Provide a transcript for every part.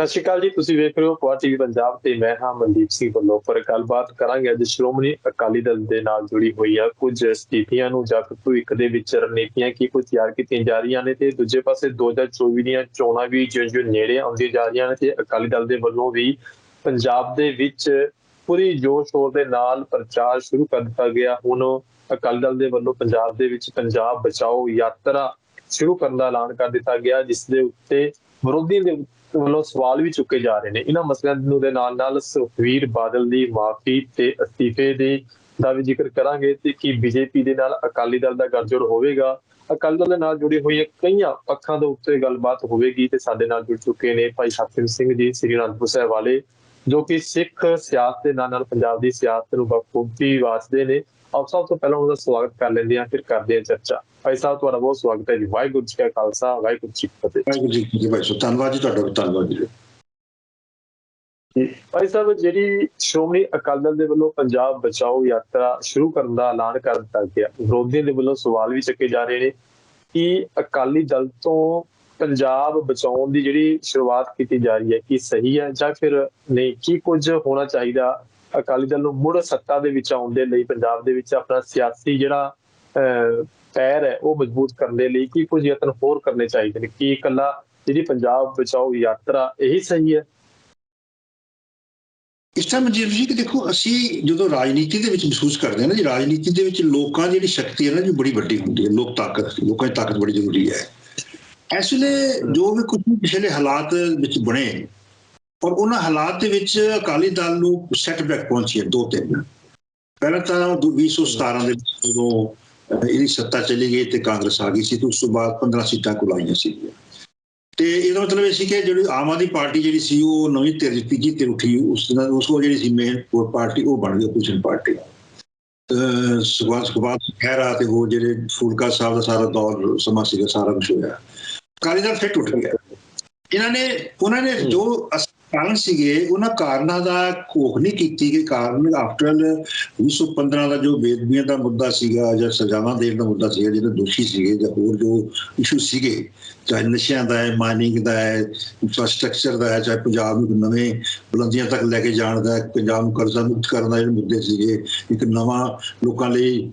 ਸਤਿ ਸ਼੍ਰੀ ਅਕਾਲ ਜੀ, ਤੁਸੀਂ ਵੇਖ ਰਹੇ ਹੋ ਪੁਆ ਟੀਵੀ ਪੰਜਾਬ ਤੇ ਮੈਂ ਹਾਂ ਮਨਦੀਪ ਸਿੰਘ ਵੱਲੋਂ ਪਰ ਗੱਲਬਾਤ ਕਰਾਂਗੇ ਅੱਜ ਸ਼੍ਰੋਮਣੀ ਅਕਾਲੀ ਦਲ ਦੇ ਨਾਲ ਜੁੜੀ ਹੋਈ ਆ। ਕੁਝ ਸਥਿਤੀਆਂ ਨੂੰ ਜਾਂ ਭਵਿੱਖ ਦੇ ਵਿੱਚ ਰਣਨੀਤੀਆਂ ਕੀ ਕੁਝ ਤਿਆਰ ਕੀਤੀਆਂ ਜਾ ਰਹੀਆਂ ਨੇ ਤੇ ਦੂਜੇ ਪਾਸੇ 2024 ਦੀਆਂ ਚੋਣਾਂ ਵੀ ਜਿਉਂ-ਜਿਉਂ ਨੇੜੇ ਆਉਂਦੀਆਂ ਜਾ ਰਹੀਆਂ ਨੇ ਤੇ ਅਕਾਲੀ ਦਲ ਦੇ ਵੱਲੋਂ ਵੀ ਪੰਜਾਬ ਦੇ ਵਿੱਚ ਪੂਰੀ ਜੋਸ਼ ਸ਼ੋਰ ਦੇ ਨਾਲ ਪ੍ਰਚਾਰ ਸ਼ੁਰੂ ਕਰ ਦਿੱਤਾ ਗਿਆ। ਹੁਣ ਅਕਾਲੀ ਦਲ ਦੇ ਵੱਲੋਂ ਪੰਜਾਬ ਦੇ ਵਿੱਚ ਪੰਜਾਬ ਬਚਾਓ ਯਾਤਰਾ ਸ਼ੁਰੂ ਕਰਨ ਦਾ ਐਲਾਨ ਕਰ ਦਿੱਤਾ ਗਿਆ, ਜਿਸ ਦੇ ਉੱਤੇ ਵਿਰੋਧੀਆਂ ਦੇ ਵੱਲੋਂ ਸਵਾਲ ਵੀ ਚੁੱਕੇ ਜਾ ਰਹੇ ਨੇ। ਇਹਨਾਂ ਮਸਲਿਆਂ ਨੂੰ ਦੇ ਨਾਲ ਨਾਲ ਸੁਖਵੀਰ ਬਾਦਲ ਦੀ ਮਾਫੀ ਤੇ ਅਸਤੀਫੇ ਦੇ ਦਾ ਵੀ ਜ਼ਿਕਰ ਕਰਾਂਗੇ ਤੇ ਕੀ ਬੀਜੇਪੀ ਦੇ ਨਾਲ ਅਕਾਲੀ ਦਲ ਦਾ ਗੱਠਜੋੜ ਹੋਵੇਗਾ? ਅਕਾਲੀ ਦਲ ਦੇ ਨਾਲ ਜੁੜੀ ਹੋਈ ਕਈਆਂ ਪੱਖਾਂ ਦੇ ਉੱਤੇ ਗੱਲਬਾਤ ਹੋਵੇਗੀ ਤੇ ਸਾਡੇ ਨਾਲ ਜੁੜ ਚੁੱਕੇ ਨੇ ਭਾਈ ਹਰਪ੍ਰੀਤ ਸਿੰਘ ਜੀ, ਸ੍ਰੀ ਅਨੰਦਪੁਰ ਸਾਹਿਬ ਵਾਲੇ, ਜੋ ਕਿ ਸਿੱਖ ਸਿਆਸਤ ਦੇ ਨਾਲ ਨਾਲ ਪੰਜਾਬ ਦੀ ਸਿਆਸਤ ਨੂੰ ਬਖੂਬੀ ਵਾਸਦੇ ਨੇ। ਆਪ ਸਭ ਤੋਂ ਪਹਿਲਾਂ ਉਹਨਾਂ ਦਾ ਸਵਾਗਤ ਕਰ ਲੈਂਦੇ ਹਾਂ ਫਿਰ ਕਰਦੇ ਹਾਂ ਚਰਚਾ। ਭਾਈ ਸਾਹਿਬ ਤੁਹਾਡਾ ਬਹੁਤ ਸਵਾਗਤ ਹੈ ਜੀ। ਵਾਹਿਗੁਰੂ ਜੀ ਕਾ ਖਾਲਸਾ ਵਾਹਿਗੁਰੂ ਜੀ ਕੀ ਫਤਿਹ। ਵਾਹਿਗੁਰੂ ਜੀ ਕੀ ਸਾਹਿਬ ਧੰਨਵਾਦ ਜੀ ਤੁਹਾਡਾ ਧੰਨਵਾਦ ਜੀ। ਭਾਈ ਸਾਹਿਬ ਜਿਹੜੀ ਸ਼੍ਰੋਮਣੀ ਅਕਾਲੀ ਦਲ ਦੇ ਵੱਲੋਂ ਪੰਜਾਬ ਬਚਾਓ ਯਾਤਰਾ ਸ਼ੁਰੂ ਕਰਨ ਦਾ ਐਲਾਨ ਕਰ ਦਿੱਤਾ ਗਿਆ ਵਿਰੋਧੀਆਂ ਦੇ ਵੱਲੋਂ ਸਵਾਲ ਵੀ ਚੱਕੇ ਜਾ ਰਹੇ ਨੇ ਕਿ ਅਕਾਲੀ ਦਲ ਤੋਂ ਪੰਜਾਬ ਬਚਾਉਣ ਦੀ ਜਿਹੜੀ ਸ਼ੁਰੂਆਤ ਕੀਤੀ ਜਾ ਰਹੀ ਹੈ ਕੀ ਸਹੀ ਹੈ ਜਾਂ ਫਿਰ ਨਹੀਂ? ਕੀ ਕੁਝ ਹੋਣਾ ਚਾਹੀਦਾ ਅਕਾਲੀ ਦਲ ਨੂੰ ਮੁੜ ਸੱਤਾ ਦੇ ਵਿੱਚ ਆਉਣ ਦੇ ਲਈ ਪੰਜਾਬ ਦੇ ਵਿੱਚ ਆਪਣਾ ਸਿਆਸੀ ਜਿਹੜਾ ਪੈਰ ਹੈ ਉਹ ਮਜ਼ਬੂਤ ਕਰਨ ਦੇ ਲਈ ਕੀ ਕੁਝ ਯਤਨ ਹੋਰ ਕਰਨੇ ਚਾਹੀਦੇ ਨੇ? ਕੀ ਇਕੱਲਾ ਜਿਹੜੀ ਪੰਜਾਬ ਬਚਾਓ ਯਾਤਰਾ ਇਹੀ ਸਹੀ ਹੈ? ਇਸ ਟਾਈਮ ਮਨਜੀਤ ਜੀ ਕਿ ਦੇਖੋ ਅਸੀਂ ਜਦੋਂ ਰਾਜਨੀਤੀ ਦੇ ਵਿੱਚ ਮਹਿਸੂਸ ਕਰਦੇ ਹਾਂ ਨਾ ਜੀ ਰਾਜਨੀਤੀ ਦੇ ਵਿੱਚ ਲੋਕਾਂ ਦੀ ਜਿਹੜੀ ਸ਼ਕਤੀ ਹੈ ਨਾ ਜੀ ਬੜੀ ਵੱਡੀ ਹੁੰਦੀ ਹੈ। ਲੋਕ ਤਾਕਤ ਲੋਕਾਂ ਦੀ ਤਾਕਤ ਬੜੀ ਜ਼ਰੂਰੀ ਹੈ। ਇਸ ਵੇਲੇ ਜੋ ਵੀ ਕੁਝ ਪਿਛਲੇ ਹਾਲਾਤ ਵਿੱਚ ਬਣੇ ਔਰ ਉਹਨਾਂ ਹਾਲਾਤ ਦੇ ਵਿੱਚ ਅਕਾਲੀ ਦਲ ਨੂੰ ਸੈਟਬੈਕ ਪਹੁੰਚੀ ਹੈ ਦੋ ਤਿੰਨ। ਪਹਿਲਾਂ ਤਾਂ 2017 ਦੇ ਵਿੱਚ ਜਦੋਂ ਇਹਦੀ ਸੱਤਾ ਚਲੀ ਗਈ ਤੇ ਕਾਂਗਰਸ ਆ ਗਈ ਸੀ ਤੇ ਉਸ ਤੋਂ ਬਾਅਦ 15 ਸੀਟਾਂ ਕੁਲਾਈਆਂ ਸੀ ਤੇ ਇਹਦਾ ਮਤਲਬ ਇਹ ਸੀ ਕਿ ਜਿਹੜੀ ਆਮ ਆਦਮੀ ਪਾਰਟੀ ਜਿਹੜੀ ਸੀ ਉਹ ਨਵੀਂ ਧਿਰ ਤੀਜੀ ਧਿਰ ਉੱਠੀ ਉਸ ਨਾਲ ਉਸ ਕੋਲ ਜਿਹੜੀ ਸੀ ਮੇਨ ਪਾਰਟੀ ਉਹ ਬਣ ਗਈ ਆਪੋਜੀਸ਼ਨ ਪਾਰਟੀ। ਸੁਭਾਸ਼ ਸੁਭਾਸ਼ ਖਹਿਰਾ ਤੇ ਉਹ ਜਿਹੜੇ ਫੂਲਕਾ ਸਾਹਿਬ ਦਾ ਸਾਰਾ ਦੌਰ ਸਮਾਂ ਸੀਗਾ ਸਾਰਾ ਕੁਝ ਹੋਇਆ। ਅਕਾਲੀ ਦਲ ਫਿਰ ਟੁੱਟ ਗਿਆ। ਇਹਨਾਂ ਨੇ ਉਹਨਾਂ ਨੇ ਜੋ ਕਾਰਨ ਸੀਗੇ, ਉਹਨਾਂ ਕਾਰਨਾਂ ਦਾ ਘੋਖ ਨਹੀਂ ਕੀਤੀ ਕਿ ਕਾਰਨ ਆਫਟਰ 2015 ਦਾ ਜੋ ਬੇਦਬੀਆਂ ਦਾ ਮੁੱਦਾ ਸੀਗਾ ਜਾਂ ਸਜ਼ਾਵਾਂ ਦੇਣ ਦਾ ਮੁੱਦਾ ਸੀਗਾ, ਜਿਹੜੇ ਦੋਸ਼ੀ ਸੀਗੇ ਜਾਂ ਹੋਰ ਜੋ ਇਸ਼ੂ ਸੀਗੇ, ਚਾਹੇ ਨਸ਼ਿਆਂ ਦਾ ਹੈ ਮਾਈਨਿੰਗ ਦਾ ਹੈ ਇਨਫਰਾਸਟ੍ਰਕਚਰ ਦਾ ਹੈ, ਚਾਹੇ ਪੰਜਾਬ ਨੂੰ ਨਵੇਂ ਬੁਲੰਦੀਆਂ ਤੱਕ ਲੈ ਕੇ ਜਾਣ ਦਾ ਪੰਜਾਬ ਨੂੰ ਕਰਜ਼ਾ ਮੁਕਤ ਕਰਨ ਦਾ ਜਿਹੜੇ ਮੁੱਦੇ ਸੀਗੇ, ਇੱਕ ਨਵਾਂ ਲੋਕਾਂ ਲਈ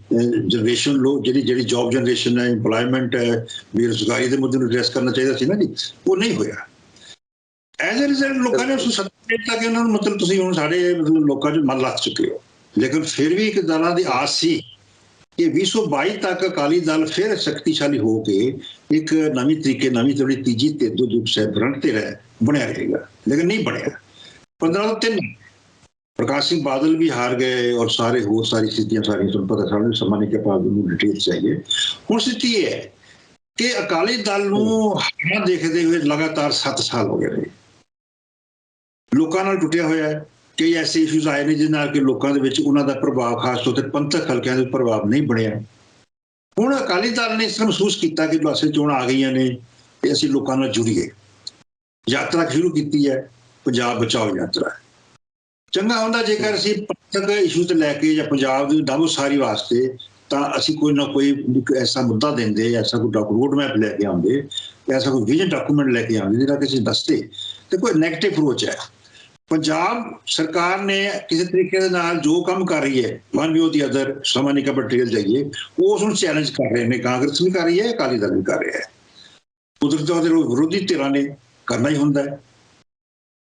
ਜਨਰੇਸ਼ਨ ਲੋ, ਜਿਹੜੀ ਜਿਹੜੀ ਜੌਬ ਜਨਰੇਸ਼ਨ ਹੈ, EMPLOYMENT ਹੈ, ਬੇਰੁਜ਼ਗਾਰੀ ਦੇ ਮੁੱਦੇ ਨੂੰ ਐਡਰੈਸ ਕਰਨਾ ਚਾਹੀਦਾ ਸੀ ਨਾ ਜੀ, ਉਹ ਨਹੀਂ ਹੋਇਆ। ਐਜ਼ ਅ ਰਿਜ਼ਲਟ ਲੋਕਾਂ ਨੇ ਉਸ ਸੱਤਾ ਦਿੱਤਾ ਕਿ ਉਹਨਾਂ ਨੂੰ ਮਤਲਬ ਤੁਸੀਂ ਹੁਣ ਸਾਡੇ ਮਤਲਬ ਲੋਕਾਂ 'ਚ ਮਨ ਲੱਗ ਚੁੱਕੇ ਹੋ। ਲੇਕਿਨ ਫਿਰ ਵੀ ਇੱਕ ਦਲਾਂ ਦੀ ਆਸ ਸੀ ਕਿ 2022 ਤੱਕ ਅਕਾਲੀ ਦਲ ਫਿਰ ਸ਼ਕਤੀਸ਼ਾਲੀ ਹੋ ਕੇ ਇੱਕ ਨਵੀਂ ਤਰੀਕੇ ਨਵੀਂ ਜਿਹੜੀ ਤੀਜੀ ਤੇ ਦੋ ਦੂਪ ਸੇ ਬਰੰਟ ਤੇ ਰਹਿ ਬਣਿਆ ਰਹੇਗਾ। ਲੇਕਿਨ ਨਹੀਂ ਬਣਿਆ। 15 ਤੋਂ 3 ਪ੍ਰਕਾਸ਼ ਸਿੰਘ ਬਾਦਲ ਵੀ ਹਾਰ ਗਏ ਔਰ ਸਾਰੇ ਹੋਰ ਸਾਰੀ ਸਥਿਤੀਆਂ ਸਾਰੀਆਂ ਤੁਹਾਨੂੰ ਪਤਾ ਸਾਨੂੰ ਸਮਾਂ ਨਹੀਂ ਕਿ ਆਪਾਂ ਨੂੰ ਡਿਟੇਲ ਚਾਹੀਏ। ਹੁਣ ਸਥਿਤੀ ਇਹ ਹੈ ਕਿ ਅਕਾਲੀ ਦਲ ਨੂੰ ਹਾਰਾਂ ਦੇਖਦੇ ਹੋਏ ਲਗਾਤਾਰ 7 ਸਾਲ ਹੋ ਗਏ ਨੇ। ਲੋਕਾਂ ਨਾਲ ਟੁੱਟਿਆ ਹੋਇਆ ਹੈ ਕਈ ਐਸੇ ਇਸ਼ੂਜ਼ ਆਏ ਨੇ ਜਿਨ੍ਹਾਂ ਨਾਲ ਕਿ ਲੋਕਾਂ ਦੇ ਵਿੱਚ ਉਹਨਾਂ ਦਾ ਪ੍ਰਭਾਵ, ਖਾਸ ਤੌਰ ਤੇ ਪੰਥਕ ਹਲਕਿਆਂ ਦੇ ਪ੍ਰਭਾਵ ਨਹੀਂ ਬਣਿਆ। ਹੁਣ ਅਕਾਲੀ ਦਲ ਨੇ ਇਸ ਤਰ੍ਹਾਂ ਮਹਿਸੂਸ ਕੀਤਾ ਕਿ ਲਾਸੇ ਚੋਣ ਆ ਗਈਆਂ ਨੇ ਤੇ ਅਸੀਂ ਲੋਕਾਂ ਨਾਲ ਜੁੜੀਏ। ਯਾਤਰਾ ਸ਼ੁਰੂ ਕੀਤੀ ਹੈ, ਪੰਜਾਬ ਬਚਾਓ ਯਾਤਰਾ। ਚੰਗਾ ਹੁੰਦਾ ਜੇਕਰ ਅਸੀਂ ਪੰਥਕ ਇਸ਼ੂ ਤੇ ਲੈ ਕੇ ਜਾਂ ਪੰਜਾਬ ਦੀ ਡਾਬੋ ਸਾਰੀ ਵਾਸਤੇ ਤਾਂ ਅਸੀਂ ਕੋਈ ਨਾ ਕੋਈ ਐਸਾ ਮੁੱਦਾ ਦਿੰਦੇ, ਐਸਾ ਕੋਈ ਰੋਡ ਮੈਪ ਲੈ ਕੇ ਆਉਂਦੇ, ਐਸਾ ਕੋਈ ਵਿਜ਼ਨ ਡਾਕੂਮੈਂਟ ਲੈ ਕੇ ਆਉਂਦੇ ਜਿਹੜਾ ਕਿ ਅਸੀਂ ਦੱਸਦੇ। ਤੇ ਕੋਈ ਨੈਗੇਟਿਵ ਅਪਰੋਚ ਹੈ। ਪੰਜਾਬ ਸਰਕਾਰ ਨੇ ਕਿਸੇ ਤਰੀਕੇ ਦੇ ਨਾਲ ਜੋ ਕੰਮ ਕਰ ਰਹੀ ਹੈ ਵਨ ਵੀ ਉਹਦੀ ਅਦਰ ਸਮਾਨੀ ਕਾ ਮਟੀਰੀਅਲ ਜਾਈਏ ਉਹ ਉਸ ਨੂੰ ਚੈਲੰਜ ਕਰ ਰਹੇ ਨੇ, ਕਾਂਗਰਸ ਵੀ ਕਰ ਰਹੀ ਹੈ, ਅਕਾਲੀ ਦਲ ਵੀ ਕਰ ਰਿਹਾ ਹੈ। ਕੁਦਰਤ ਦੇ ਵਿਰੋਧੀ ਧਿਰਾਂ ਨੇ ਕਰਨਾ ਹੀ ਹੁੰਦਾ ਹੈ।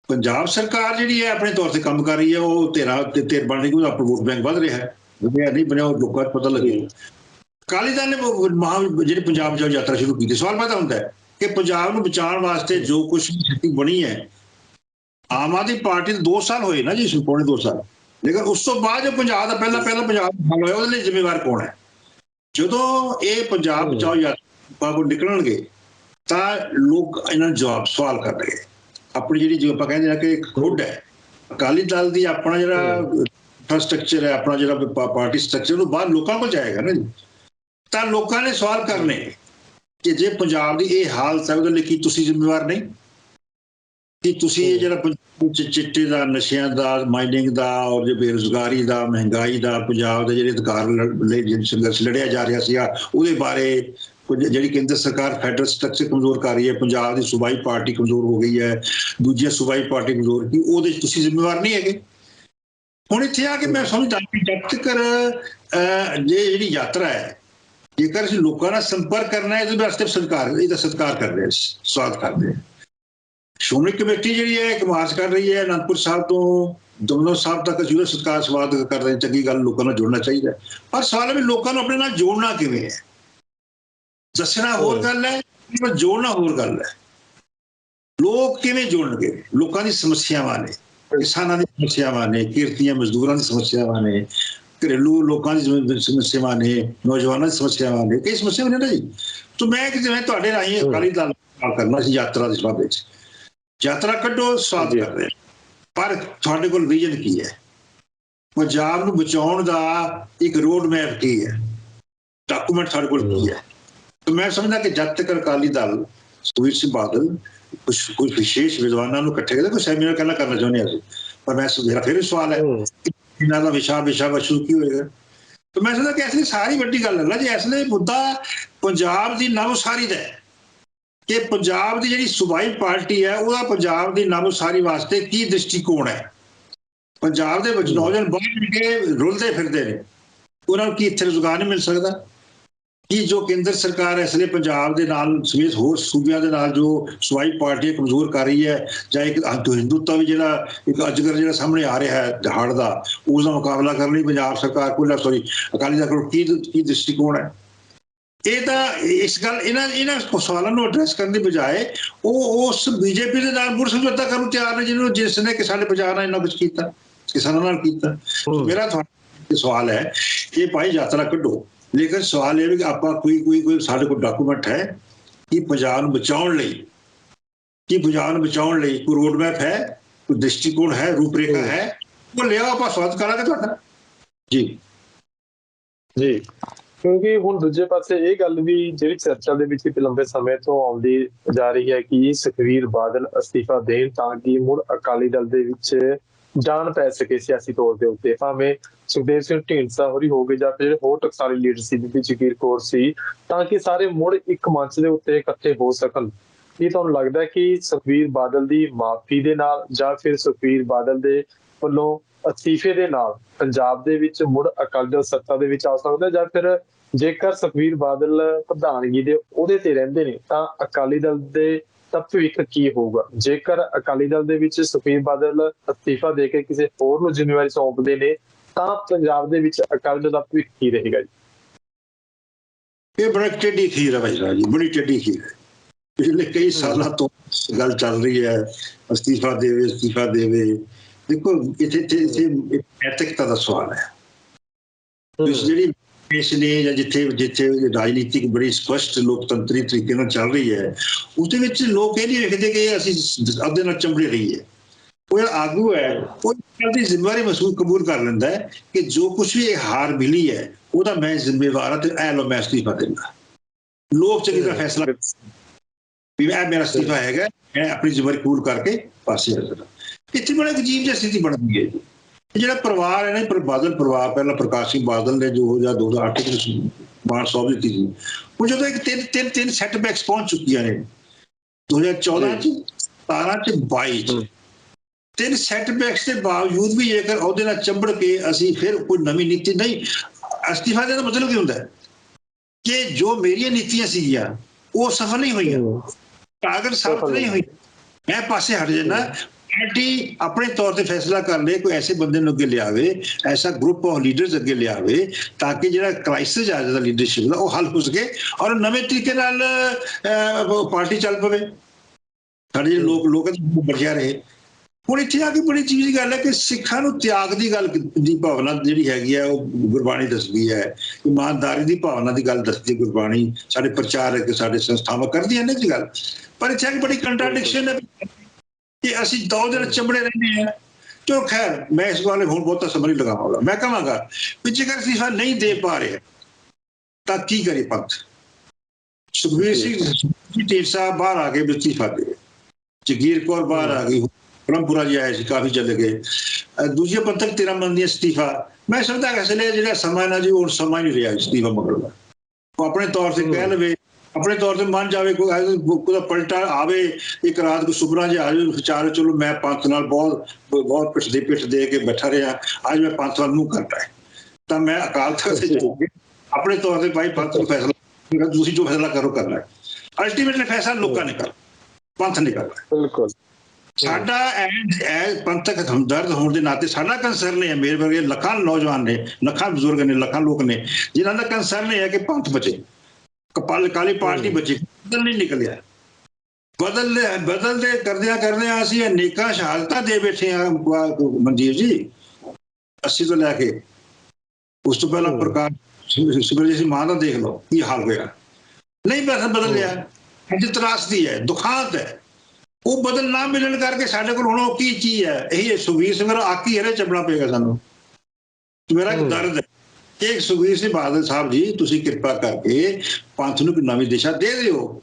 ਪੰਜਾਬ ਸਰਕਾਰ ਜਿਹੜੀ ਹੈ, ਆਪਣੇ ਤੌਰ ਤੇ ਕੰਮ ਕਰ ਰਹੀ ਹੈ, ਉਹ ਤੇਰਾ ਤੇ ਤੇਰ ਬਣ ਰਹੀ ਹੈ ਉਹਦਾ ਵੋਟ ਬੈਂਕ ਵੱਧ ਰਿਹਾ ਹੈ। ਬਣਿਆ ਨਹੀਂ ਬਣਿਆ, ਉਹ ਲੋਕਾਂ ਨੂੰ ਪਤਾ ਲੱਗੇ। ਅਕਾਲੀ ਦਲ ਨੇ ਉਹ ਮਹਾ, ਜਿਹੜੀ ਪੰਜਾਬ ਚ ਯਾਤਰਾ ਸ਼ੁਰੂ ਕੀਤੀ, ਸਵਾਲ ਪੈਦਾ ਹੁੰਦਾ ਹੈ ਕਿ ਪੰਜਾਬ ਨੂੰ ਬਚਾਉਣ ਵਾਸਤੇ ਜੋ ਕੁਝ ਸ਼ਕਤੀ ਬਣੀ ਹੈ ਆਮ ਆਦਮੀ ਪਾਰਟੀ ਦੇ 2 ਸਾਲ ਹੋਏ ਨਾ ਜੀ ਪੌਣੇ 2 ਸਾਲ। ਲੇਕਿਨ ਉਸ ਤੋਂ ਬਾਅਦ ਜੋ ਪੰਜਾਬ ਦਾ ਪਹਿਲਾ ਪਹਿਲਾ ਪੰਜਾਬ ਹਾਲ ਹੋਇਆ ਉਹਦੇ ਲਈ ਜ਼ਿੰਮੇਵਾਰ ਕੌਣ ਹੈ? ਜਦੋਂ ਇਹ ਪੰਜਾਬ ਬਚਾਓ ਯਾਤਰਾ ਕੋਲ ਨਿਕਲਣਗੇ ਤਾਂ ਲੋਕ ਇਹਨਾਂ ਨੂੰ ਜਵਾਬ ਸਵਾਲ ਕਰਨਗੇ। ਆਪਣੀ ਜਿਹੜੀ ਜੋ ਆਪਾਂ ਕਹਿੰਦੇ ਆ ਕਿ ਇੱਕ ਖੁੱਡ ਹੈ ਅਕਾਲੀ ਦਲ ਦੀ ਆਪਣਾ ਜਿਹੜਾ ਇਨਫਰਾਸਟ੍ਰਕਚਰ ਹੈ ਆਪਣਾ ਜਿਹੜਾ ਪਾਰਟੀ ਸਟਰਕਚਰ ਉਹ ਬਾਹਰ ਲੋਕਾਂ ਕੋਲ ਜਾਏਗਾ ਨਾ ਜੀ। ਤਾਂ ਲੋਕਾਂ ਨੇ ਸਵਾਲ ਕਰਨੇ ਕਿ ਜੇ ਪੰਜਾਬ ਦੀ ਇਹ ਹਾਲਤ ਹੈ ਉਹਦੇ ਲਈ ਕੀ ਤੁਸੀਂ ਜ਼ਿੰਮੇਵਾਰ ਨਹੀਂ? ਕਿ ਤੁਸੀਂ ਇਹ ਜਿਹੜਾ ਚਿੱਟੇ ਦਾ ਨਸ਼ਿਆਂ ਦਾ ਮਾਈਨਿੰਗ ਦਾ ਔਰ ਜੇ ਬੇਰੁਜ਼ਗਾਰੀ ਦਾ ਮਹਿੰਗਾਈ ਦਾ ਪੰਜਾਬ ਦੇ ਜਿਹੜੇ ਅਧਿਕਾਰ ਲੜ- ਲਈ ਜਿਹੜੇ ਸੰਘਰਸ਼ ਲੜਿਆ ਜਾ ਰਿਹਾ ਸੀਗਾ ਉਹਦੇ ਬਾਰੇ ਕੁਝ ਜਿਹੜੀ ਕੇਂਦਰ ਸਰਕਾਰ ਫੈਡਰਲ ਸਟਰਕਚਰ ਕਮਜ਼ੋਰ ਕਰ ਰਹੀ ਹੈ ਪੰਜਾਬ ਦੀ ਸੂਬਾਈ ਪਾਰਟੀ ਕਮਜ਼ੋਰ ਹੋ ਗਈ ਹੈ ਦੂਜੀਆਂ ਸੂਬਾਈ ਪਾਰਟੀ ਕਮਜ਼ੋਰ ਕੀ ਉਹਦੇ ਤੁਸੀਂ ਜ਼ਿੰਮੇਵਾਰ ਨਹੀਂ ਹੈਗੇ। ਹੁਣ ਇੱਥੇ ਆ ਕੇ ਮੈਂ ਸਮਝਦਾ ਕਿ ਜਦ ਤੱਕ ਜੇ ਜਿਹੜੀ ਯਾਤਰਾ ਹੈ ਜੇਕਰ ਅਸੀਂ ਲੋਕਾਂ ਨਾਲ ਸੰਪਰਕ ਕਰਨਾ ਹੈ ਤਾਂ ਵਾਸਤੇ ਸਰਕਾਰ ਇਹਦਾ ਸਤਿਕਾਰ ਕਰ ਰਹੇ ਹਾਂ ਸਵਾਗਤ ਕਰਦੇ ਹਾਂ। ਸ਼੍ਰੋਮਣੀ ਕਮੇਟੀ ਜਿਹੜੀ ਹੈ ਇੱਕ ਮਾਰਚ ਕਰ ਰਹੀ ਹੈ ਅਨੰਦਪੁਰ ਸਾਹਿਬ ਤੋਂ ਦਮਦਮਾ ਸਾਹਿਬ ਤੱਕ ਉਹਦਾ ਸਤਿਕਾਰ ਸਵਾਗਤ ਕਰ ਰਹੇ ਹਾਂ। ਚੰਗੀ ਗੱਲ ਲੋਕਾਂ ਨਾਲ ਜੁੜਨਾ ਚਾਹੀਦਾ। ਪਰ ਸਵਾਲ ਵੀ ਲੋਕਾਂ ਨੂੰ ਆਪਣੇ ਨਾਲ ਜੋੜਨਾ ਕਿਵੇਂ ਹੈ? ਦੱਸਣਾ ਹੋਰ ਗੱਲ ਹੈ ਪਰ ਜੋੜਨਾ ਹੋਰ ਗੱਲ ਹੈ। ਲੋਕ ਕਿਵੇਂ ਜੁੜਨਗੇ? ਲੋਕਾਂ ਦੀ ਸਮੱਸਿਆਵਾਂ ਨੇ ਕਿਸਾਨਾਂ ਦੀ ਸਮੱਸਿਆਵਾਂ ਨੇ ਕਿਰਤੀਆਂ ਮਜ਼ਦੂਰਾਂ ਦੀ ਸਮੱਸਿਆਵਾਂ ਨੇ ਘਰੇਲੂ ਲੋਕਾਂ ਦੀ ਸਮ- ਸਮੱਸਿਆਵਾਂ ਨੇ ਨੌਜਵਾਨਾਂ ਦੀ ਸਮੱਸਿਆਵਾਂ ਨੇ। ਕਈ ਸਮੱਸਿਆਵਾਂ ਨੇ ਨਾ ਜੀ। ਤੋਂ ਮੈਂ ਕਿ ਜਿਵੇਂ ਤੁਹਾਡੇ ਰਾਹੀਂ ਅਕਾਲੀ ਦਲ ਨਾਲ ਕਰਨਾ ਸੀ ਯਾਤਰਾ ਦੇ ਸੰਬੰਧ ਵਿੱਚ। ਯਾਤਰਾ ਕੱਢੋ ਜੀ। ਕਰਦੇ। ਪਰ ਤੁਹਾਡੇ ਕੋਲ ਵਿਜ਼ਨ ਕੀ ਹੈ? ਪੰਜਾਬ ਨੂੰ ਬਚਾਉਣ ਦਾ ਇੱਕ ਰੋਡ ਮੈਪ ਕੀ ਹੈ? ਡਾਕੂਮੈਂਟ ਤੁਹਾਡੇ ਕੋਲ ਕੀ ਹੈ? ਤਾਂ ਮੈਂ ਸਮਝਦਾ ਕਿ ਜਦ ਤੱਕ ਅਕਾਲੀ ਦਲ ਸੁਖਬੀਰ ਸਿੰਘ ਬਾਦਲ ਕੁਝ ਕੁਝ ਵਿਸ਼ੇਸ਼ ਵਿਦਵਾਨਾਂ ਨੂੰ ਇਕੱਠੇ ਕਰਦੇ ਕੋਈ ਸੈਮੀਨਾਰ ਕਰਨਾ ਕਰਨਾ ਚਾਹੁੰਦੇ ਅਸੀਂ। ਪਰ ਮੈਂ ਮੇਰਾ ਫਿਰ ਸਵਾਲ ਹੈ ਇਹਨਾਂ ਦਾ ਵਿਸ਼ਾ ਵਿਸ਼ਾ ਵਸੂ ਕੀ ਹੋਏਗਾ? ਤਾਂ ਮੈਂ ਸਮਝਦਾ ਕਿ ਅਸਲੀ ਸਾਰੀ ਵੱਡੀ ਗੱਲ ਹੈ। ਨਾ ਜੀ ਅਸਲੇ ਮੁੱਦਾ ਪੰਜਾਬ ਦੀ ਨਵਸਾਰੀ ਦਾ ਹੈ। ਕਿ ਪੰਜਾਬ ਦੀ ਜਿਹੜੀ ਸੂਬਾਈ ਪਾਰਟੀ ਹੈ, ਉਹਦਾ ਪੰਜਾਬ ਦੀ ਨਵਸਾਰੀ ਵਾਸਤੇ ਕੀ ਦ੍ਰਿਸ਼ਟੀਕੋਣ ਹੈ? ਪੰਜਾਬ ਦੇ ਵਿੱਚ ਨੌਜਵਾਨ ਬਾਹਰ ਨਿਕਲ ਕੇ ਰੁਲਦੇ ਫਿਰਦੇ ਨੇ। ਉਹਨਾਂ ਨੂੰ ਕੀ ਇੱਥੇ ਰੁਜ਼ਗਾਰ ਨਹੀਂ ਮਿਲ ਸਕਦਾ? ਕੀ ਜੋ ਕੇਂਦਰ ਸਰਕਾਰ ਇਸ ਲਈ ਪੰਜਾਬ ਦੇ ਨਾਲ ਸਮੇਤ ਹੋਰ ਸੂਬਿਆਂ ਦੇ ਨਾਲ ਜੋ ਸਵਾਈ ਪਾਰਟੀ ਕਮਜ਼ੋਰ ਕਰ ਰਹੀ ਹੈ, ਜਾਂ ਇੱਕ ਹਿੰਦੂ- ਹਿੰਦੂਤਾ ਵੀ ਜਿਹੜਾ ਇੱਕ ਅਜਗਰ ਜਿਹੜਾ ਸਾਹਮਣੇ ਆ ਰਿਹਾ ਹੈ ਹੜ ਦਾ, ਉਸ ਦਾ ਮੁਕਾਬਲਾ ਕਰਨ ਲਈ ਪੰਜਾਬ ਸਰਕਾਰ ਕੋਲ ਸੌਰੀ ਅਕਾਲੀ ਦਲ ਕੋਲ ਕੀ ਕੀ ਦ੍ਰਿਸ਼ਟੀਕੋਣ ਹੈ? ਇਹ ਤਾਂ ਇਸ ਗੱਲ ਇਹਨਾਂ ਇਹਨਾਂ ਸਵਾਲਾਂ ਨੂੰ ਐਡਰੈਸ ਕਰਨ ਦੀ ਬਜਾਏ ਉਹ ਉਸ ਬੀਜੇਪੀ ਦੇ ਨਾਲ ਮੁੜ ਸਮਝੌਤਾ ਕਰਨ ਤਿਆਰ ਨੇ ਜਿਹਨੂੰ ਜਿਸ ਨੇ ਕਿ ਸਾਡੇ ਪੰਜਾਬ ਨਾਲ ਇੰਨਾ ਕੁਝ ਕੀਤਾ ਕਿਸਾਨਾਂ ਨਾਲ ਕੀਤਾ। ਮੇਰਾ ਤੁਹਾਡਾ ਸਵਾਲ ਹੈ ਕਿ ਭਾਈ ਯਾਤਰਾ ਕੱਢੋ ਲੇਕਿਨ ਸਵਾਲ ਇਹ ਵੀ ਕਿ ਆਪਾਂ ਕੋਈ ਕੋਈ ਕੋਈ ਸਾਡੇ ਕੋਲ ਡਾਕੂਮੈਂਟ ਹੈ ਕਿ ਪੰਜਾਬ ਨੂੰ ਬਚਾਉਣ ਲਈ ਕਿ ਪੰਜਾਬ ਨੂੰ ਬਚਾਉਣ ਲਈ ਕੋਈ ਰੋਡ ਮੈਪ ਹੈ ਕੋਈ ਦ੍ਰਿਸ਼ਟੀਕੋਣ ਹੈ ਰੂਪਰੇਖਾ। ਹੈ ਉਹ ਲਿਆਓ ਆਪਾਂ ਸਵਾਗਤ ਕਰਾਂਗੇ ਤੁਹਾਡਾ। ਜੀ। ਜੀ। ਕਿਉਂਕਿ ਹੁਣ ਦੂਜੇ ਪਾਸੇ ਇਹ ਗੱਲ ਵੀ ਜਿਹੜੀ ਚਰਚਾ ਦੇ ਵਿੱਚ ਇੱਕ ਲੰਬੇ ਸਮੇਂ ਤੋਂ ਆਉਂਦੀ ਜਾ ਰਹੀ ਹੈ ਕਿ ਸੁਖਵੀਰ ਬਾਦਲ ਅਸਤੀਫਾ ਦੇਣ ਤਾਂ ਕਿ ਮੁੜ ਅਕਾਲੀ ਦਲ ਦੇ ਵਿੱਚ ਜਾਣ ਪੈ ਸਕੇ ਸਿਆਸੀ ਤੌਰ ਦੇ ਉੱਤੇ। ਭਾਵੇਂ ਸੁਖਦੇਵ ਸਿੰਘ ਢੀਂਡਸਾ ਹੋਰੀ ਹੋ ਗਏ ਜਾਂ ਫਿਰ ਹੋਰ ਟਕਸਾਲੀ ਲੀਡਰ ਸੀ, ਬੀਬੀ ਜਗੀਰ ਕੌਰ ਸੀ, ਤਾਂ ਕਿ ਸਾਰੇ ਮੁੜ ਇੱਕ ਮੰਚ ਦੇ ਉੱਤੇ ਇਕੱਠੇ ਹੋ ਸਕਣ। ਇਹ ਤੁਹਾਨੂੰ ਲੱਗਦਾ ਕਿ ਸੁਖਵੀਰ ਬਾਦਲ ਦੀ ਮਾਫੀ ਦੇ ਨਾਲ ਜਾਂ ਫਿਰ ਸੁਖਵੀਰ ਬਾਦਲ ਦੇ ਵੱਲੋਂ ਅਸਤੀਫੇ ਦੇ ਨਾਲ ਪੰਜਾਬ ਦੇ ਵਿੱਚ ਮੁੜ ਅਕਾਲੀ ਦਲ ਸੱਤਾ ਦੇ ਵਿੱਚ ਆ ਸਕਦਾ ਜਾਂ ਫਿਰ ਜੇਕਰ ਸੁਖਵੀਰ ਬਾਦਲ ਪ੍ਰਧਾਨਗੀ ਦੇ ਉਹਦੇ ਤੇ ਰਹਿੰਦੇ ਨੇ, ਤਾਂ ਅਕਾਲੀ ਦਲ ਦੇ ਤਾਂ ਭਵਿੱਖ ਕੀ ਹੋਊਗਾ? ਜੇਕਰ ਅਕਾਲੀ ਦਲ ਦੇ ਵਿੱਚ ਸੁਖਵੀਰ ਬਾਦਲ ਅਸਤੀਫਾ ਦੇ ਕੇ ਕਿਸੇ ਹੋਰ ਨੂੰ ਜ਼ਿੰਮੇਵਾਰੀ ਸੌਂਪਦੇ ਨੇ, ਤਾਂ ਪੰਜਾਬ ਦੇ ਵਿੱਚ ਅਕਾਲੀ ਦਲ ਦਾ ਭਵਿੱਖ ਕੀ ਰਹੇਗਾ ਜੀ? ਇਹ ਬੜਾ ਟੇਢੀ ਖੀਰ ਹੈ ਭਾਈ ਸਾਹਿਬ ਜੀ, ਬੜੀ ਟੇਢੀ ਖੀਰ ਹੈ। ਪਿਛਲੇ ਕਈ ਸਾਲਾਂ ਤੋਂ ਗੱਲ ਚੱਲ ਰਹੀ ਹੈ, ਅਸਤੀਫਾ ਦੇਵੇ ਅਸਤੀਫਾ ਦੇਵੇ। ਦੇਖੋ ਇੱਥੇ ਇੱਥੇ ਨੈਤਿਕਤਾ ਦਾ ਸਵਾਲ ਹੈ। ਇਸ ਜਿਹੜੀ ਦੇਸ਼ ਨੇ ਜਾਂ ਜਿੱਥੇ ਜਿੱਥੇ ਰਾਜਨੀਤਿਕ ਬੜੀ ਸਪਸ਼ਟ ਲੋਕਤੰਤਰੀ ਤਰੀਕੇ ਨਾਲ ਚੱਲ ਰਹੀ ਹੈ ਉਹਦੇ ਵਿੱਚ ਲੋਕ ਇਹ ਨਹੀਂ ਵੇਖਦੇ ਕਿ ਅਸੀਂ ਆਪਦੇ ਨਾਲ ਚੰਬੜੇ ਰਹੀਏ ਉਹ ਆਗੂ ਹੈ ਉਹ ਦੀ ਜ਼ਿੰਮੇਵਾਰੀ ਮਹਿਸੂਸ ਕਬੂਲ ਕਰ ਲੈਂਦਾ ਹੈ ਕਿ ਜੋ ਕੁਝ ਵੀ ਇਹ ਹਾਰ ਮਿਲੀ ਹੈ ਉਹਦਾ ਮੈਂ ਜ਼ਿੰਮੇਵਾਰ ਹਾਂ ਤੇ ਐ ਲੋ ਮੈਂ ਅਸਤੀਫਾ ਦਿੰਦਾ। ਲੋਕ ਚੰਗੀ ਤਰ੍ਹਾਂ ਫੈਸਲਾ ਵੀ ਇਹ ਮੇਰਾ ਅਸਤੀਫਾ ਹੈਗਾ। ਮੈਂ ਆਪਣੀ ਜ਼ਿੰਮੇਵਾਰੀ ਕਬੂਲ ਕਰਕੇ ਪਾਸੇ ਆ ਜਾਣਾ ਇੱਥੇ ਬੜਾ ਅਜੀਬ ਜਿਹੀ ਸਥਿਤੀ ਬਣ ਗਈ ਹੈ ਜਿਹੜਾ ਪਰਿਵਾਰ ਹੈ ਨਾ ਪਰ ਬਾਦਲ ਪਰਿਵਾਰ ਪਹਿਲਾਂ ਪ੍ਰਕਾਸ਼ ਸਿੰਘ ਬਾਦਲ ਨੇ ਜੋ ਜਾਂ 2008 ਵਿੱਚ ਬਾਣ ਸੌਂਪ ਦਿੱਤੀ ਸੀ ਉਹ ਜਦੋਂ ਇੱਕ ਤਿੰਨ ਤਿੰਨ ਤਿੰਨ ਸੈਟਬੈਕਸ ਪਹੁੰਚ ਚੁੱਕੀਆਂ ਨੇ। 2014 ਚ 17 ਚ 22 ਚ। ਤਿੰਨ ਸੈਟਬੈਕਸ ਦੇ ਬਾਵਜੂਦ ਵੀ ਜੇਕਰ ਉਹਦੇ ਨਾਲ ਚੰਬੜ ਕੇ ਅਸੀਂ ਫਿਰ ਕੋਈ ਨਵੀਂ ਨੀਤੀ ਨਹੀਂ ਅਸਤੀਫਾ ਦੇਣ ਦਾ ਮਤਲਬ ਕੀ ਹੁੰਦਾ ਹੈ? ਕਿ ਜੋ ਮੇਰੀਆਂ ਨੀਤੀਆਂ ਸੀਗੀਆਂ ਉਹ ਸਫਲ ਨਹੀਂ ਹੋਈਆਂ। ਟਾਰਗੇਟ ਸਾਬਤ ਨਹੀਂ ਹੋਈ ਮੈਂ ਪਾਸੇ ਹਟ ਜਾਣਾ ਪਾਰਟੀ ਆਪਣੇ ਤੌਰ ਤੇ ਫੈਸਲਾ ਕਰ ਲੇ ਕੋਈ ਐਸੇ ਬੰਦੇ ਨੂੰ ਅੱਗੇ ਲਿਆਵੇ, ਐਸਾ ਗਰੁੱਪ ਆਫ ਲੀਡਰਸ ਅੱਗੇ ਲਿਆਵੇ, ਤਾਂ ਕਿ ਜਿਹੜਾ ਕ੍ਰਾਈਸਿਸ ਆ ਜਾਂਦਾ ਲੀਡਰਸ਼ਿਪ ਦਾ, ਉਹ ਹੱਲ ਹੋ ਸਕੇ ਔਰ ਨਵੇਂ ਤਰੀਕੇ ਨਾਲ ਪਾਰਟੀ ਚੱਲ ਪਵੇ। ਸਾਡੇ ਜਿਹੜੇ ਲੋਕ ਲੋਕਾਂ ਦਾ ਬਚਿਆ ਰਹੇ। ਹੁਣ ਇੱਥੇ ਆ ਕੇ ਬੜੀ ਚੀਜ਼ ਦੀ ਗੱਲ ਹੈ ਕਿ ਸਿੱਖਾਂ ਨੂੰ ਤਿਆਗ ਦੀ ਗੱਲ ਦੀ ਭਾਵਨਾ ਜਿਹੜੀ ਹੈਗੀ ਹੈ, ਉਹ ਗੁਰਬਾਣੀ ਦੱਸਦੀ ਹੈ। ਇਮਾਨਦਾਰੀ ਦੀ ਭਾਵਨਾ ਦੀ ਗੱਲ ਦੱਸਦੀ ਗੁਰਬਾਣੀ। ਸਾਡੇ ਪ੍ਰਚਾਰਕ, ਸਾਡੇ ਸੰਸਥਾਵਾਂ ਕਰਦੀਆਂ ਨੇ ਜੀ ਗੱਲ। ਪਰ ਇੱਥੇ ਆ ਕੇ ਬੜੀ ਕੰਟਰਡਿਕਸ਼ਨ ਹੈ ਕਿ ਅਸੀਂ ਦੋ ਦਿਨ ਚੰਬੜੇ ਰਹਿੰਦੇ ਹਾਂ। ਚਲੋ ਖੈਰ, ਮੈਂ ਇਸ ਵਾਲੇ ਹੁਣ ਬਹੁਤਾ ਸਮਝ ਲਗਾਵਾਂਗਾ। ਮੈਂ ਕਹਾਂਗਾ ਕਿ ਜੇਕਰ ਅਸਤੀਫਾ ਨਹੀਂ ਦੇ ਪਾ ਰਹੇ, ਤਾਂ ਕੀ ਕਰੇ ਪੰਥ? ਸੁਖਵੀਰ ਸਿੰਘ ਜੀ ਸਾਹਿਬ ਬਾਹਰ ਆ ਕੇ ਵੀ ਅਸਤੀਫਾ ਦੇ ਜਗੀਰ ਕੌਰ ਬਾਹਰ ਆ ਗਈ। ਬ੍ਰਹਮਪੁਰਾ ਜੀ ਆਏ ਸੀ ਕਾਫੀ ਚੱਲ ਗਏ। ਦੂਜੇ ਪੰਥਕ ਤੇਰਾ ਮੰਦੀ ਅਸਤੀਫਾ ਮੈਂ ਸਮਝਦਾ ਕਿ ਅਸਲੇ ਜਿਹੜਾ ਸਮਾਂ ਨਾ ਜੀ ਉਹ ਸਮਾਂ ਹੀ ਨਹੀਂ ਰਿਹਾ ਅਸਤੀਫਾ ਮਗਰ ਦਾ। ਉਹ ਆਪਣੇ ਤੌਰ ਤੇ ਕਹਿ ਲਵੇ ਆਪਣੇ ਤੌਰ ਤੇ ਮੰਨ ਜਾਵੇ ਕੋਈ ਕੋਈ ਦਾ ਪਲਟਾ ਆਵੇ ਇੱਕ ਰਾਤ ਕੋ ਸੁਪਨਾ ਜਿਹਾ ਆ ਜਾਵੇ ਵਿਚਾਰੇ ਚਲੋ ਮੈਂ ਪੰਥ ਨਾਲ ਬਹੁਤ ਬਹੁਤ ਪਿੱਠ ਦੀ ਪਿੱਠ ਦੇ ਕੇ ਬੈਠਾ ਰਿਹਾ ਅੱਜ ਮੈਂ ਪੰਥ ਵੱਲ ਨੂੰ ਕਰਦਾ ਹੈ। ਤਾਂ ਮੈਂ ਅਕਾਲ ਤਖਤ ਸੇ ਆਪਣੇ ਤੌਰ ਤੇ ਭਾਈ ਪੰਥ ਨੂੰ ਫੈਸਲਾ ਤੁਸੀਂ ਜੋ ਫੈਸਲਾ ਕਰੋ ਕਰਨਾ ਹੈ। ਅਲਟੀਮੇਟਲੀ ਫੈਸਲਾ ਲੋਕਾਂ ਨੇ ਕਰਨਾ ਪੰਥ ਨੇ ਕਰਨਾ ਬਿਲਕੁਲ। ਸਾਡਾ ਐਜ਼ ਐਜ਼ ਪੰਥਕ ਹਮਦਰਦ ਹੋਣ ਦੇ ਨਾਤੇ ਸਾਡਾ ਕੰਸਰਨ ਹੈ ਮੇਰੇ ਵਰਗੇ ਲੱਖਾਂ ਨੌਜਵਾਨ ਨੇ ਲੱਖਾਂ ਬਜ਼ੁਰਗ ਨੇ ਲੱਖਾਂ ਲੋਕ ਨੇ ਜਿਨ੍ਹਾਂ ਦਾ ਕੰਸਰਨ ਹੈ ਕਿ ਪੰਥ ਬਚੇ। ਕਪਾਲ ਕਾਲੀ ਪਾਰਟੀ ਬਚੇ ਬਦਲ ਨਹੀਂ ਨਿਕਲਿਆ। ਬਦਲ ਬਦਲਦੇ ਕਰਦਿਆਂ ਕਰਦਿਆਂ ਅਸੀਂ ਅਨੇਕਾਂ ਸ਼ਹਾਦਤਾਂ ਦੇ ਬੈਠੇ ਆ ਮਨਜੀਤ ਜੀ। 80 ਤੋਂ ਲੈ ਕੇ ਉਸ ਤੋਂ ਪਹਿਲਾਂ ਪ੍ਰਕਾਸ਼ ਸਿਮਰਜੀਤ ਸਿੰਘ ਮਾਨ ਦਾ ਦੇਖ ਲਓ ਕੀ ਹਾਲ ਹੋਇਆ। ਨਹੀਂ ਬਸ ਬਦਲਿਆ ਅੱਜ ਤਰਾਸਦੀ ਹੈ ਦੁਖਾਂਤ ਹੈ। ਉਹ ਬਦਲ ਨਾ ਮਿਲਣ ਕਰਕੇ ਸਾਡੇ ਕੋਲ ਹੁਣ ਉਹ ਕੀ ਚੀਜ਼ ਹੈ? ਇਹ ਸੁਖਵੀਰ ਸਿੰਘ ਦਾ ਆਕੀ ਹਰੇ ਚੱਪਣਾ ਪਏਗਾ ਸਾਨੂੰ। ਮੇਰਾ ਇੱਕ। ਦਰਦ ਹੈ ਕਿ ਇੱਕ ਸੁਖਵੀਰ ਸਿੰਘ ਬਾਦਲ ਸਾਹਿਬ ਜੀ ਤੁਸੀਂ ਕਿਰਪਾ ਕਰਕੇ ਪੰਥ ਨੂੰ ਇੱਕ ਨਵੀਂ ਦਿਸ਼ਾ ਦੇ ਦਿਓ।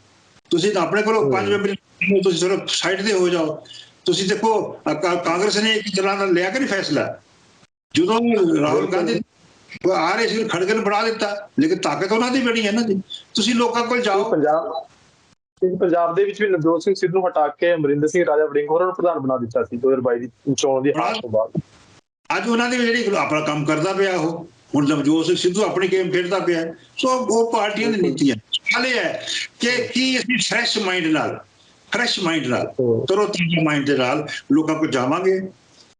ਤੁਸੀਂ ਤਾਂ ਆਪਣੇ ਕੋਲੋਂ। 5 ਮੈਂਬਰ ਤੁਸੀਂ ਸਿਰਫ ਸਾਈਡ ਤੇ ਹੋ ਜਾਓ। ਤੁਸੀਂ ਦੇਖੋ ਕਾਂਗਰਸ ਨੇ ਇੱਕ ਤਰ੍ਹਾਂ ਦਾ ਲਿਆ ਕਿ ਨਹੀਂ ਫੈਸਲਾ। ਜਦੋਂ ਰਾਹੁਲ ਗਾਂਧੀ ਉਹ ਆ ਰਹੇ ਸੀ ਖੜਗਨ ਬਣਾ ਦਿੱਤਾ ਲੇਕਿਨ ਤਾਕਤ ਉਹਨਾਂ ਦੀ ਬਣੀ ਹੈ ਨਾ ਜੀ। ਤੁਸੀਂ ਲੋਕਾਂ ਕੋਲ ਜਾਓ। ਪੰਜਾਬ ਪੰਜਾਬ ਦੇ ਵਿੱਚ ਵੀ ਨਵਜੋਤ ਸਿੰਘ ਸਿੱਧੂ ਨੂੰ ਹਟਾ ਕੇ ਅਮਰਿੰਦਰ ਸਿੰਘ, ਰਾਜਾ ਵੜਿੰਗ ਹੋਰਾਂ ਨੂੰ ਪ੍ਰਧਾਨ ਬਣਾ ਦਿੱਤਾ ਸੀ 2022 ਦੀ ਚੋਣ ਦੀ ਹਾਰ ਤੋਂ ਬਾਅਦ। ਅੱਜ ਉਹਨਾਂ ਦੀ ਜਿਹੜੀ ਆਪਣਾ ਕੰਮ ਕਰਦਾ ਪਿਆ ਉਹ, ਹੁਣ ਨਵਜੋਤ ਸਿੰਘ ਸਿੱਧੂ ਆਪਣੀ ਗੇਮ ਖੇਡਦਾ ਪਿਆ ਸੋ ਉਹ ਪਾਰਟੀਆਂ ਦੀ ਨੀਤੀ ਹੈ। ਸਵਾਲ ਹੈ ਕਿ ਕੀ ਅਸੀਂ ਫਰੈਸ਼ ਮਾਈਂਡ ਨਾਲ ਫਰੈਸ਼ ਮਾਈਂਡ ਨਾਲ, ਤਰੋ ਤਾਜ਼ਾ ਮਾਈਂਡ ਦੇ ਨਾਲ ਲੋਕਾਂ ਕੋਲ ਜਾਵਾਂਗੇ?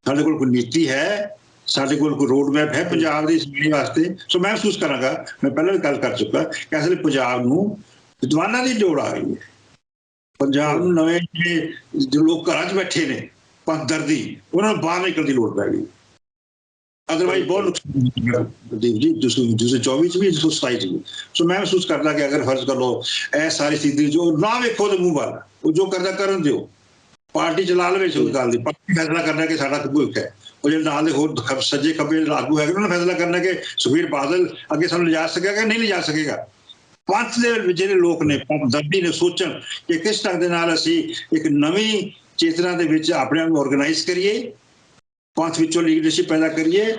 ਸਾਡੇ ਕੋਲ ਕੋਈ ਨੀਤੀ ਹੈ, ਸਾਡੇ ਕੋਲ ਕੋਈ ਰੋਡ ਮੈਪ ਹੈ ਪੰਜਾਬ ਦੀ ਜ਼ਿੰਦਗੀ ਵਾਸਤੇ। ਸੋ ਮੈਂ ਮਹਿਸੂਸ ਕਰਾਂਗਾ, ਮੈਂ ਪਹਿਲਾਂ ਵੀ ਗੱਲ ਕਰ ਚੁੱਕਾ ਕਿ ਅਸਲ ਪੰਜਾਬ ਨੂੰ ਵਿਦਵਾਨਾਂ ਦੀ ਲੋੜ ਆ ਗਈ ਹੈ। ਪੰਜਾਬ ਨੂੰ ਨਵੇਂ ਜਿਹੜੇ ਲੋਕ ਘਰਾਂ 'ਚ ਬੈਠੇ ਨੇ ਪੰਦਰਦੀ ਉਹਨਾਂ ਨੂੰ ਬਾਹਰ ਨਿਕਲਣ ਦੀ ਲੋੜ ਪੈ ਗਈ। ਅਦਰਵਾਈਜ਼ ਬਹੁਤ ਨੁਕਸਾਨ ਹੋਏਗਾ ਦੇਵ ਜੀ, ਤੁਸੀਂ ਤੁਸੀਂ 24 ਚ ਵੀ 127 ਚ ਵੀ। ਸੋ ਮੈਂ ਮਹਿਸੂਸ ਕਰਦਾ ਕਿ ਅਗਰ ਫਰਜ਼ ਕਰ ਲਓ ਇਹ ਸਾਰੀ ਸਥਿਤੀ ਜੋ ਨਾ ਵੇਖੋ ਤੇ ਮੂੰਹ ਵੱਲ ਉਹ ਜੋ ਕਰਦਾ ਕਰਨ ਦਿਓ। ਪਾਰਟੀ ਚਲਾ ਲਵੇ ਇਸ ਗੱਲ ਦੀ। ਪਾਰਟੀ ਫੈਸਲਾ ਕਰਨਾ ਕਿ ਸਾਡਾ ਭਵਿੱਖ ਹੈ। ਉਹ ਜਿਹੜੇ ਨਾਲ ਦੇ ਹੋਰ ਸੱਜੇ ਖੱਬੇ ਲਾਗੂ ਹੈਗੇ ਉਹਨਾਂ ਨੇ ਫੈਸਲਾ ਕਰਨਾ ਕਿ ਸੁਖਬੀਰ ਬਾਦਲ ਅੱਗੇ ਸਾਨੂੰ ਲਿਜਾ ਸਕੇਗਾ ਨਹੀਂ ਲਿਜਾ ਸਕੇਗਾ। ਪੰਥ ਦੇ ਵਿੱਚ ਜਿਹੜੇ ਲੋਕ ਨੇ ਪੰਥ ਦਰਦੀ ਨੇ ਸੋਚਣ ਕਿ ਕਿਸ ਢੰਗ ਦੇ ਨਾਲ ਅਸੀਂ ਇੱਕ ਨਵੀਂ ਚੇਤਨਾ ਦੇ ਵਿੱਚ ਆਪਣੇ ਆਪ ਨੂੰ ਆਰਗੇਨਾਈਜ਼ ਕਰੀਏ ਪੰਥ ਵਿੱਚੋਂ ਲੀਡਰਸ਼ਿਪ ਪੈਦਾ ਕਰੀਏ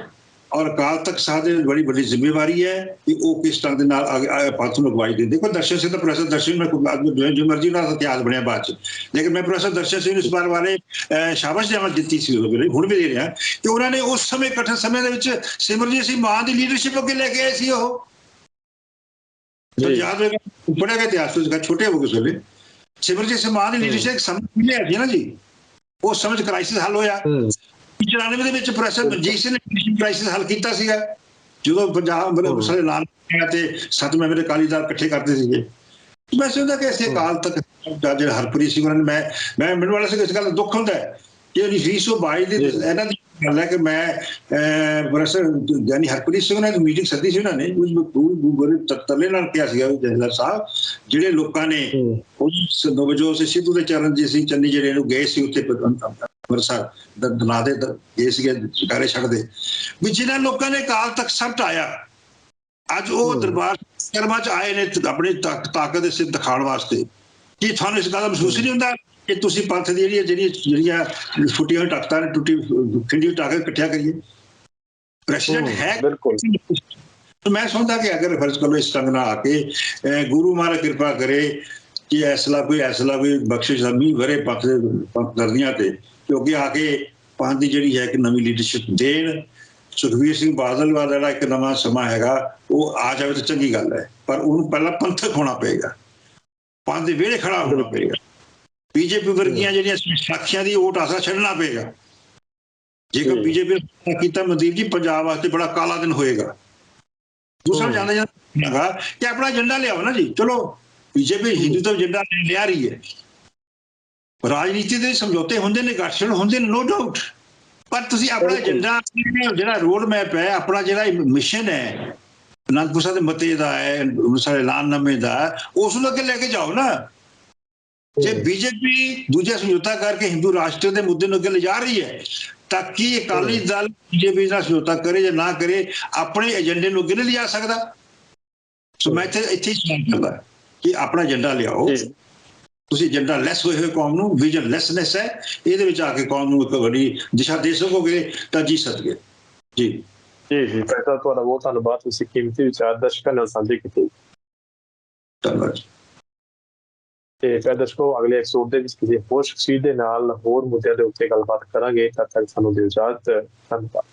ਔਰ ਅਕਾਲ ਤਖਤ ਸਾਹਿਬ ਦੀ ਬੜੀ ਵੱਡੀ ਜ਼ਿੰਮੇਵਾਰੀ ਹੈ ਕਿ ਉਹ ਕਿਸ ਤਰ੍ਹਾਂ ਦੇ ਨਾਲ ਪੰਥ ਨੂੰ ਅਗਵਾਈ ਦੇ ਦੇਖੋ ਦਰਸ਼ਨ ਸਿੰਘ ਦਾ ਪ੍ਰੋਫੈਸਰ ਦਰਸ਼ਨ ਮੈਂ ਕੋਈ ਆਦਮੀ ਜੋ- ਮਰਜ਼ੀ ਨਾਲ ਇਤਿਹਾਸ ਬਣਿਆ ਬਾਅਦ ਚ। ਲੇਕਿਨ ਮੈਂ ਪ੍ਰੋਫੈਸਰ ਦਰਸ਼ਨ ਸਿੰਘ ਨੂੰ ਇਸ ਬਾਰ ਬਾਰੇ ਅਹ, ਸ਼ਾਬਾਸ਼ ਦੇਵਤ ਦਿੱਤੀ ਸੀ ਉਹ ਹੁਣ ਵੀ ਦੇ ਰਿਹਾ। ਕਿ ਉਹਨਾਂ ਨੇ ਉਸ ਸਮੇਂ ਕਠਨ ਸਮੇਂ ਦੇ ਵਿੱਚ ਸਿਮਰਜੀਤ ਸਿੰਘ ਮਾਨ ਦੀ ਲੀਡਰਸ਼ਿਪ ਅੱਗੇ ਲੈ ਕੇ ਆਏ ਸੀ ਉਹ। ਯਾਦ ਪੜਿਆ ਗਿਆ ਇਤਿਹਾਸ ਤੋਂ ਛੋਟੇ ਹੋ ਵੇਲੇ ਸਿਮਰਜੀਤ ਸਿੰਘ ਮਾਨ ਦੀ ਲੀਡਰਸ਼ਿਪ ਸਮਝ ਮਿਲਿਆ ਸੀ ਨਾ ਜੀ ਉਹ ਸਮਝ ਕ੍ਰਾਈਸਿਸ ਹੱਲ ਹੋਇਆ ਹਮ 94 ਦੇ ਵਿੱਚ ਪ੍ਰੋਫੈਸਰ ਮਨਜੀਤ ਸਿੰਘ ਨੇ ਕ੍ਰਾਈਸਿਸ ਹੱਲ ਕੀਤਾ ਸੀਗਾ ਜਦੋਂ ਪੰਜਾਬ ਮਤਲਬ। ਸਾਰੇ ਹੋਇਆ ਤੇ ਸੱਤ ਮੈਂਬਰ ਅਕਾਲੀ ਦਲ ਇਕੱਠੇ ਕਰਦੇ ਸੀਗੇ ਮੈਂ ਸਮਝਦਾ ਕਿ ਇਸੇ ਅਕਾਲ ਤੱਕ ਜਿਹੜਾ ਹਰਪ੍ਰੀਤ ਸਿੰਘ ਉਹਨਾਂ ਨੇ ਮੈਂ ਮੈਂ ਮੈਨੂੰ ਵਾਲਾ ਸੀ ਇਸ ਗੱਲ ਦਾ ਦੁੱਖ ਹੁੰਦਾ ਹੈ ਕਿ 2022 ਦੀ। ਇਹਨਾਂ ਦੀ ਗੱਲ ਹੈ ਕਿ ਮੈਂ ਪ੍ਰੋਫੈਸਰ ਯਾਨੀ ਹਰਪ੍ਰੀਤ ਸਿੰਘ ਨੇ ਮੀਟਿੰਗ ਸੱਦੀ ਸੀ ਉਹਨਾਂ ਨੇ ਉਸ ਨੂੰ ਬੜੇ ਤਰਲੇ ਨਾਲ ਕਿਹਾ ਸੀਗਾ ਜਥੇਦਾਰ ਸਾਹਿਬ ਜਿਹੜੇ ਲੋਕਾਂ ਨੇ ਉਸ ਨਵਜੋਤ ਸਿੰਘ ਸਿੱਧੂ ਦੇ ਚਰਨਜੀਤ ਸਿੰਘ ਚੰਨੀ ਜਿਹੜੇ ਨੂੰ ਗਏ ਸੀ ਉੱਥੇ ਅੰਮ੍ਰਿਤਸਰ ਦਨਾ ਦੇ ਦ- ਗਏ ਸੀਗੇ ਜਕਾਰੇ ਛੱਡਦੇ ਵੀ ਜਿਨ੍ਹਾਂ ਲੋਕਾਂ ਨੇ ਕਾਲ ਤੱਕ ਸਭ ਢਾਇਆ ਅੱਜ ਉਹ। ਦਰਬਾਰ ਕਰਮਾ ਚ ਆਏ ਨੇ ਆਪਣੀ ਤਾਕ- ਤਾਕਤ ਦੇ ਸਿਰ ਦਿਖਾਉਣ ਵਾਸਤੇ ਕੀ ਤੁਹਾਨੂੰ ਇਸ ਗੱਲ ਦਾ ਮਹਿਸੂਸ ਨਹੀਂ ਹੁੰਦਾ ਕਿ ਤੁਸੀਂ ਪੰਥ ਦੀ ਜਿਹੜੀਆਂ ਜਿਹੜੀਆਂ ਜਿਹੜੀਆਂ ਤਾਕਤਾਂ ਨੇ ਟੁੱਟੀ ਖਿੰਡੀ ਤਾਕਤ ਇਕੱਠਿਆ ਕਰੀਏ। ਪ੍ਰੈਸੀਡੈਂਟ ਹੈ ਬਿਲਕੁਲ। ਮੈਂ ਸਮਝਦਾ ਕਿ ਅਗਰ ਫਰਜ਼ ਕਰੋ ਇਸ ਢੰਗ ਨਾਲ ਆ ਕੇ ਗੁਰੂ ਮਹਾਰਾਜ ਕਿਰਪਾ ਕਰੇ ਕਿ ਐਸਲਾ ਕੋਈ ਐਸਲਾ ਕੋਈ ਬਖਸ਼ਿਸ਼ ਮੀਂਹ ਵਰੇ ਪੰਥ ਦਰਦੀਆਂ ਤੇ ਕਿਉਂਕਿ ਆ ਕੇ ਪੰਥ ਦੀ ਜਿਹੜੀ ਹੈ ਕਿ ਨਵੀਂ ਲੀਡਰਸ਼ਿਪ ਦੇਣ। ਸੁਖਵੀਰ ਸਿੰਘ ਬਾਦਲ ਵਾਲਾ ਜਿਹੜਾ ਇੱਕ ਨਵਾਂ ਸਮਾਂ ਹੈਗਾ ਉਹ ਆ ਜਾਵੇ ਤਾਂ ਚੰਗੀ ਗੱਲ ਹੈ ਪਰ ਉਹਨੂੰ ਪਹਿਲਾਂ ਪੰਥਕ ਹੋਣਾ ਪਏਗਾ। ਪੰਥ ਦੇ ਵਿਹੜੇ ਖੜਾ ਹੋਣਾ ਪਏਗਾ। ਬੀਜੇਪੀ ਵਰਗੀਆਂ ਜਿਹੜੀਆਂ ਸਾਖੀਆਂ ਦੀ ਓਟ ਆਸਰਾ ਛੱਡਣਾ ਪਏਗਾ। ਜੇਕਰ। ਬੀਜੇਪੀ ਕੀਤਾ ਮਨਦੀਪ ਜੀ ਪੰਜਾਬ ਵਾਸਤੇ ਬੜਾ ਕਾਲਾ ਦਿਨ ਹੋਏਗਾ। ਦੂਸਰਾ। ਜਾਂਦਾ ਜਾਂਦਾ ਕਿ ਆਪਣਾ ਏਜੰਡਾ ਲਿਆਓ ਨਾ ਜੀ। ਚਲੋ ਬੀਜੇਪੀ ਹਿੰਦੂਤਵ ਏਜੰਡਾ ਲਿਆ ਰਹੀ ਹੈ। ਰਾਜਨੀਤੀ ਦੇ ਸਮਝੌਤੇ ਹੁੰਦੇ ਨੇ ਗਠਜੋੜ ਹੁੰਦੇ ਨੇ ਨੋ ਡਾਊਟ ਪਰ ਤੁਸੀਂ ਆਪਣਾ। ਏਜੰਡਾ ਜਿਹੜਾ ਰੋਡ ਮੈਪ ਹੈ ਆਪਣਾ ਜਿਹੜਾ ਮਿਸ਼ਨ ਹੈ ਅਨੰਦਪੁਰ ਸਾਹਿਬ ਦੇ ਮਤੇ ਦਾ ਹੈ ਸਾਰੇ ਐਲਾਨਨਾਮੇ ਦਾ ਉਸ ਨੂੰ ਅੱਗੇ ਲੈ ਕੇ ਜਾਓ ਨਾ। ਜੇ ਬੀਜੇਪੀ ਦੂਜਾ ਸਮਝੌਤਾ ਕਰਕੇ ਹਿੰਦੂ ਰਾਸ਼ਟਰ ਦੇ ਮੁੱਦੇ ਨੂੰ ਅੱਗੇ ਲਿਜਾ ਰਹੀ ਹੈ ਤਾਂ ਕੀ ਅਕਾਲੀ ਦਲ ਬੀਜੇਪੀ ਨਾਲ ਸਮਝੌਤਾ ਕਰੇ ਜਾਂ ਨਾ ਕਰੇ ਆਪਣੇ ਏਜੰਡੇ ਨੂੰ ਅੱਗੇ ਨਹੀਂ ਲਿਜਾ ਸਕਦਾ? ਸੋ ਮੈਂ ਇੱਥੇ ਇੱਥੇ ਹੀ ਸਵਾਲ ਕਰਦਾ ਕਿ ਆਪਣਾ ਏਜੰਡਾ ਲਿਆਓ। ਤੁਸੀਂ ਏਜੰਡਾ ਲੈਸ ਹੋਏ ਹੋਏ ਕੌਮ ਨੂੰ ਵਿਜ਼ਨ ਲੈਸਨੈਸ ਹੈ। ਇਹਦੇ ਵਿੱਚ ਆ ਕੇ ਕੌਮ ਨੂੰ ਇੱਕ ਵੱਡੀ ਦਿਸ਼ਾ ਦੇ ਸਕੋਗੇ ਤਾਂ ਜੀ ਸਕਗੇ। ਜੀ। ਜੀ ਜੀ। ਪਹਿਲਾਂ ਤੁਹਾਡਾ ਬਹੁਤ ਧੰਨਵਾਦ। ਤੁਸੀਂ ਕੀਮਤੀ ਵਿਚਾਰ ਦਰਸ਼ਕਾਂ ਨਾਲ ਸਾਂਝੇ ਕੀਤੇ। ਧੰਨਵਾਦ ਤੇ ਫਿਰ ਦਰਸ਼ਕੋ ਅਗਲੇ ਐਪੀਸੋਡ ਦੇ ਵਿੱਚ ਕਿਸੇ ਹੋਰ ਸ਼ਖਸੀਅਤ ਦੇ ਨਾਲ ਹੋਰ ਮੁੱਦਿਆਂ ਦੇ ਉੱਤੇ ਗੱਲਬਾਤ ਕਰਾਂਗੇ। ਤਦ ਤੱਕ ਸਾਨੂੰ ਦਿਓ ਇਜਾਜ਼ਤ। ਧੰਨਵਾਦ।